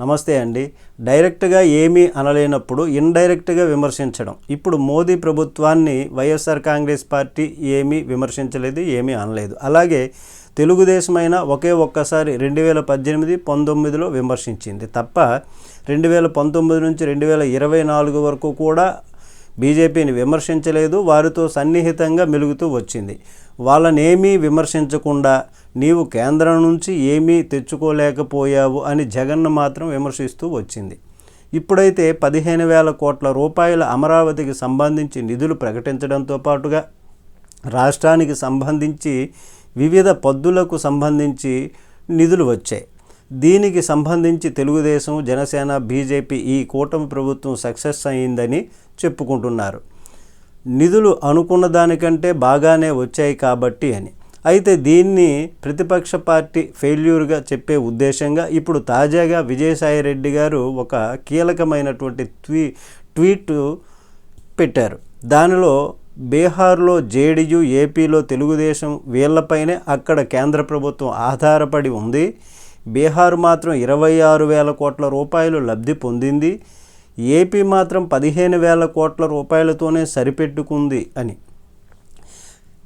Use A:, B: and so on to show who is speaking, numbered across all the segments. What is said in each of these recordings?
A: నమస్తే అండి. డైరెక్ట్గా ఏమీ అనలేనప్పుడు ఇండైరెక్ట్గా విమర్శించడం. ఇప్పుడు మోదీ ప్రభుత్వాన్ని వైఎస్ఆర్ కాంగ్రెస్ పార్టీ ఏమీ విమర్శించలేదు ఏమీ అనలేదు. అలాగే తెలుగుదేశమైన ఒకే ఒక్కసారి రెండు వేల పద్దెనిమిది పంతొమ్మిదిలో విమర్శించింది. తప్ప రెండు వేల పంతొమ్మిది నుంచి రెండు వేల ఇరవై నాలుగు వరకు కూడా బీజేపీని విమర్శించలేదు వారితో సన్నిహితంగా మెలుగుతూ వచ్చింది. వాళ్ళనేమీ విమర్శించకుండా నీవు కేంద్రం నుంచి ఏమీ తెచ్చుకోలేకపోయావు అని జగన్ను మాత్రం విమర్శిస్తూ వచ్చింది. ఇప్పుడైతే పదిహేను వేల కోట్ల రూపాయల అమరావతికి సంబంధించి నిధులు ప్రకటించడంతో పాటుగా రాష్ట్రానికి సంబంధించి వివిధ పద్దులకు సంబంధించి నిధులు వచ్చాయి. దీనికి సంబంధించి తెలుగుదేశం జనసేన బీజేపీ ఈ కూటమి ప్రభుత్వం సక్సెస్ అయిందని చెప్పుకుంటున్నారు. నిధులు అనుకున్న దానికంటే బాగానే వచ్చాయి కాబట్టి అని. అయితే దీన్ని ప్రతిపక్ష పార్టీ ఫెయిల్యూర్గా చెప్పే ఉద్దేశంగా ఇప్పుడు తాజాగా విజయసాయి రెడ్డి గారు ఒక కీలకమైనటువంటి ట్వీ ట్వీట్ పెట్టారు. దానిలో బీహార్లో జేడీయూ ఏపీలో తెలుగుదేశం వీళ్ళపైనే అక్కడ కేంద్ర ప్రభుత్వం ఆధారపడి ఉంది. బీహార్ మాత్రం ఇరవై ఆరు వేల కోట్ల రూపాయలు లబ్ధి పొందింది. ఏపీ మాత్రం పదిహేను వేల కోట్ల రూపాయలతోనే సరిపెట్టుకుంది అని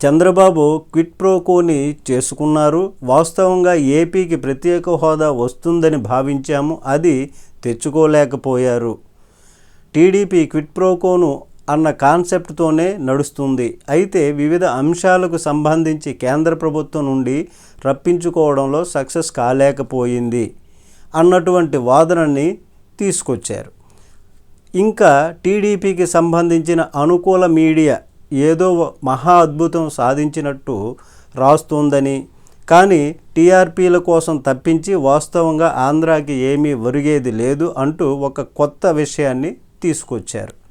A: చంద్రబాబు క్విట్ ప్రోకోని చేసుకున్నారు. వాస్తవంగా ఏపీకి ప్రత్యేక హోదా వస్తుందని భావించాము. అది తెచ్చుకోలేకపోయారు. టీడీపీ క్విట్ ప్రోకోను అన్న కాన్సెప్ట్తోనే నడుస్తుంది. అయితే వివిధ అంశాలకు సంబంధించి కేంద్ర ప్రభుత్వం నుండి రప్పించుకోవడంలో సక్సెస్ కాలేకపోయింది అన్నటువంటి వాదనని తీసుకొచ్చారు. ఇంకా టీడీపీకి సంబంధించిన అనుకూల మీడియా ఏదో మహా అద్భుతం సాధించినట్టు రాస్తోందని. కానీ టీఆర్పీల కోసం తప్పించి వాస్తవంగా ఆంధ్రాకి ఏమీ ఒరిగేది లేదు అంటూ ఒక కొత్త విషయాన్ని తీసుకొచ్చారు.